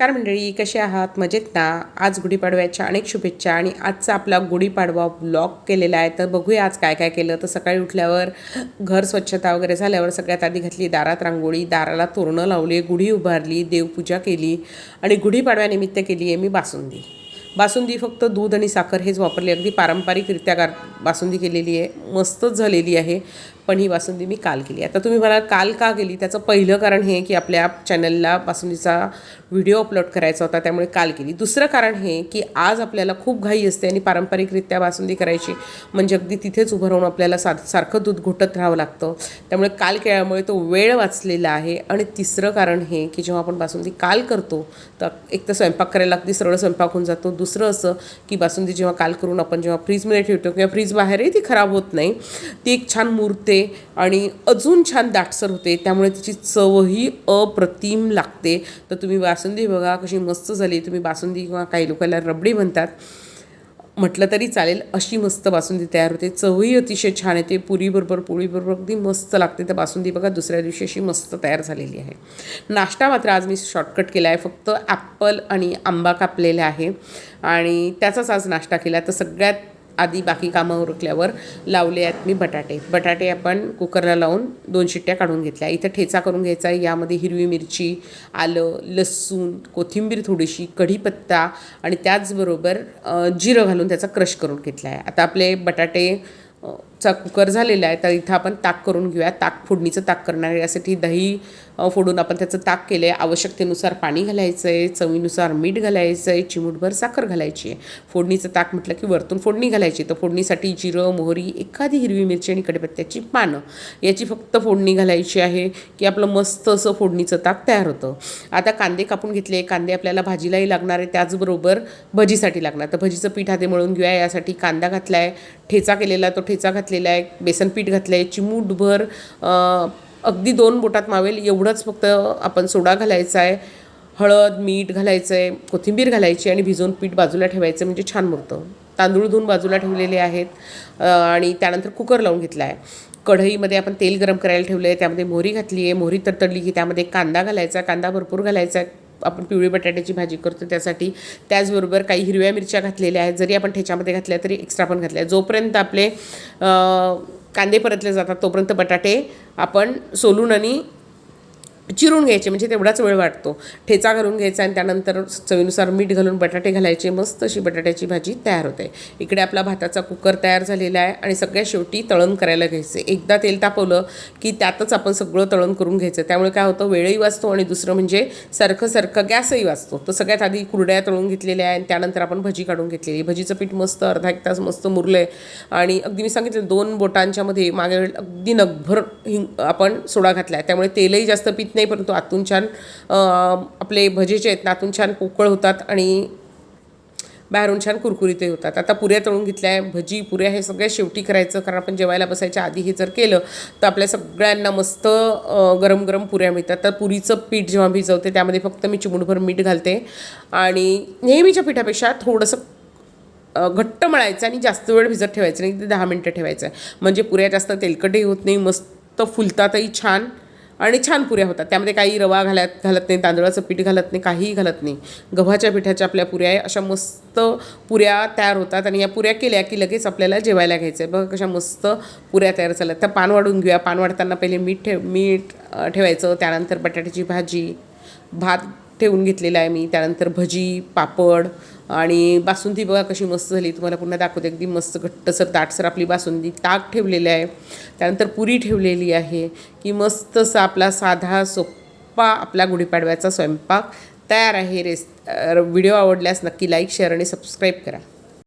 नमस्कार मंडळी कसे आहात? मजेत ना? आज गुढीपाडव्याच्या अनेक शुभेच्छा आणि आजचा आपला गुढीपाडवा ब्लॉग केलेला आहे. तर बघूया आज काय काय केलं. तर सकाळी उठल्यावर घर स्वच्छता वगैरे झाल्यावर सगळ्यात आधी घातली दारात रांगोळी. दाराला तोरणं लावली गुढी उभारली देवपूजा केली आणि गुढीपाडव्यानिमित्त केली आहे मी बासुंदी. बासुंदी फक्त दूध आणि साखर हेच वापरली. अगदी पारंपरिकरित्या गार बासुंदी केलेली आहे. मस्तच झालेली आहे. पण ही बासुंदी मी काल केली. आता तुम्ही मला काल का केली? त्याचं पहिलं कारण हे की आपल्या चॅनलला बासुंदीचा व्हिडिओ अपलोड करायचा होता त्यामुळे काल केली. दुसरं कारण हे की आज आपल्याला खूप घाई असते आणि पारंपरिकरित्या बासुंदी करायची म्हणजे अगदी तिथेच उभं राहून आपल्याला सा सारखं दूध घोटत राहावं लागतं. त्यामुळे काल केल्यामुळे तो वेळ वाचलेला आहे. आणि तिसरं कारण हे की जेव्हा आपण बासुंदी काल करतो तर एक तर स्वयंपाक करायला अगदी सरळ स्वयंपाक होऊन जातो. दुसरं असं की बासुंदी जेव्हा काल करून आपण जेव्हा फ्रीजमध्ये ठेवतो किंवा फ्रीज बाहेरही ती खराब होत नाही ती एक छान मूर्ती आणि अजून छान दाटसर होते त्यामुळे तिची चवही अप्रतिम लागते. तर तुम्ही बासुंदी बघा कशी मस्त झाली. तुम्ही बासुंदी किंवा काही लोकांना रबडी म्हणतात. म्हटलं तरी चालेल अशी मस्त बासुंदी तयार होते. चवही अतिशय छान येते पुरीबरोबर पोळीबरोबर अगदी मस्त लागते. तर बासुंदी बघा दुसऱ्या दिवशी अशी मस्त तयार झालेली आहे. नाश्ता मात्र आज मी शॉर्टकट केला आहे. फक्त ॲप्पल आणि आंबा कापलेला आहे. आणि त्याचाच आज नाश्ता केला. तर सगळ्यात आधी बाकी कामं उरकल्यावर लावले आहेत मी बटाटे. बटाटे आपण कुकरला लावून दोन शिट्ट्या काढून घेतल्या. इथं ठेचा करून घ्यायचा आहे. यामध्ये हिरवी मिरची आलं लसूण कोथिंबीर थोडीशी कढीपत्ता आणि त्याचबरोबर जिरं घालून त्याचा क्रश करून घेतला आहे. आता आपले बटाटे चा कुकर झालेला आहे तर इथं आपण ताक करून घेऊया. ताक फोडणीचं ताक करणार आहे. यासाठी दही फोडून आपण त्याचं ताक केलं आहे. आवश्यकतेनुसार पाणी घालायचं आहे चवीनुसार मीठ घालायचं आहे चिमूटभर साखर घालायची आहे. फोडणीचं ताक म्हटलं की वरतून फोडणी घालायची. तर फोडणीसाठी जिरं मोहरी एखादी हिरवी मिरची आणि कढीपत्त्याची पानं. याची फक्त फोडणी घालायची आहे की आपलं मस्त असं फोडणीचं ताक तयार होतं. आता कांदे कापून घेतले. कांदे आपल्याला भाजीलाही लागणार आहे. त्याचबरोबर भजीसाठी लागणार. तर भजीचं पीठ आधी मळून घेऊया. यासाठी कांदा घातला आहे ठेचा केलेला तो ठेचा घातला घातलेला आहे बेसन पीठ घातलं आहे चिमूटभर अगदी दोन बोटात मावेल एवढंच फक्त आपण सोडा घालायचा आहे हळद मीठ घालायचं आहे कोथिंबीर घालायची आणि भिजवून पीठ बाजूला ठेवायचं म्हणजे छान मुरतं. तांदूळ धुवून बाजूला ठेवलेले आहेत आणि त्यानंतर कुकर लावून घेतला आहे कढईमध्ये आपण तेल गरम करायला ठेवलं आहे त्यामध्ये मोहरी घातली आहे मोहरी तडतडली की त्यामध्ये कांदा घालायचा कांदा भरपूर घालायचा आहे आपण पिवळी बटाट्याची भाजी करतो त्यासाठी. त्याचबरोबर काही हिरव्या मिरच्या घातलेल्या आहेत. जरी आपण ठेच्यामध्ये घातल्या तरी एक्स्ट्रा पण घातल्या जोपर्यंत आपले कांदे परतले जातात तोपर्यंत बटाटे आपण सोलून आणि चिरून घ्यायचे म्हणजे तेवढाच वेळ वाटतो. ठेचा घालून घ्यायचा आणि त्यानंतर चवीनुसार मीठ घालून बटाटे घालायचे. मस्त अशी बटाट्याची भाजी तयार होते. इकडे आपला भाताचा कुकर तयार झालेला आहे आणि सगळ्या शेवटी तळण करायला घ्यायचं. एकदा तेल तापवलं की त्यातच आपण सगळं तळण करून घ्यायचं. त्यामुळे काय होतं वेळही वाचतो आणि दुसरं म्हणजे सारखं सारखं गॅसही वाचतो. तर सगळ्यात आधी कुरड्या तळून घेतलेल्या आहे आणि त्यानंतर आपण भजी काढून घेतलेली भजीचं पीठ मस्त अर्धा एक तास मस्त मुरलं आहे आणि अगदी मी सांगितलं दोन बोटांच्यामध्ये मागे अगदी नगभर हिंग आपण सोडा घातला आहे त्यामुळे तेलही जास्त पीत नाही नाही परंतु आतून छान आपले भजेचे आहेत ना आतून छान पोकळ होतात आणि बाहेरून छान कुरकुरीतही होतात. आता पुऱ्या तळून घेतल्या आहे भजी पुऱ्या हे सगळ्या शेवटी करायचं कारण आपण जेवायला बसायच्या आधी हे जर केलं तर आपल्या सगळ्यांना मस्त गरम गरम पुऱ्या मिळतात. तर पुरीचं पीठ जेव्हा भिजवते त्यामध्ये फक्त मी चिमूटभर मीठ घालते. आणि नेहमीच्या पिठापेक्षा थोडंसं घट्ट मळायचं आणि जास्त वेळ भिजत ठेवायचं नाही ते दहा मिनटं ठेवायचं. आहे म्हणजे पुऱ्या जास्त तेलकटही होत नाही मस्त फुलतातही छान. आणि छान पुऱ्या होतात. त्यामध्ये काही रवा घालत घालत नाही तांदळाचं पीठ घालत नाही काहीही घालत नाही. गव्हाच्या पिठाच्या आपल्या पुऱ्या आहे अशा मस्त पुऱ्या तयार होतात आणि या पुऱ्या केल्या की लगेच आपल्याला जेवायला घ्यायचं आहे बघा कशा मस्त पुऱ्या तयार झाल्या तर पान वाढून घेऊया. पान वाढताना पहिले मीठ ठेव मीठ ठेवायचं. त्यानंतर बटाट्याची भाजी भात ठेवून घेतलेला आहे मी. त्यानंतर भजी पापड आणि बासुंदी बघा कशी मस्त झाली. तुम्हाला पुन्हा दाखवते. अगदी मस्त घट्टसर दाटसर आपली बासुंदी. ताक ठेवलेलं आहे. त्यानंतर पुरी ठेवलेली आहे की मस्त असा आपला साधा सोप्पा आपला गुढीपाडव्याचा स्वयंपाक तयार आहे. रेस व्हिडिओ आवडल्यास नक्की लाईक शेअर आणि सबस्क्राईब करा.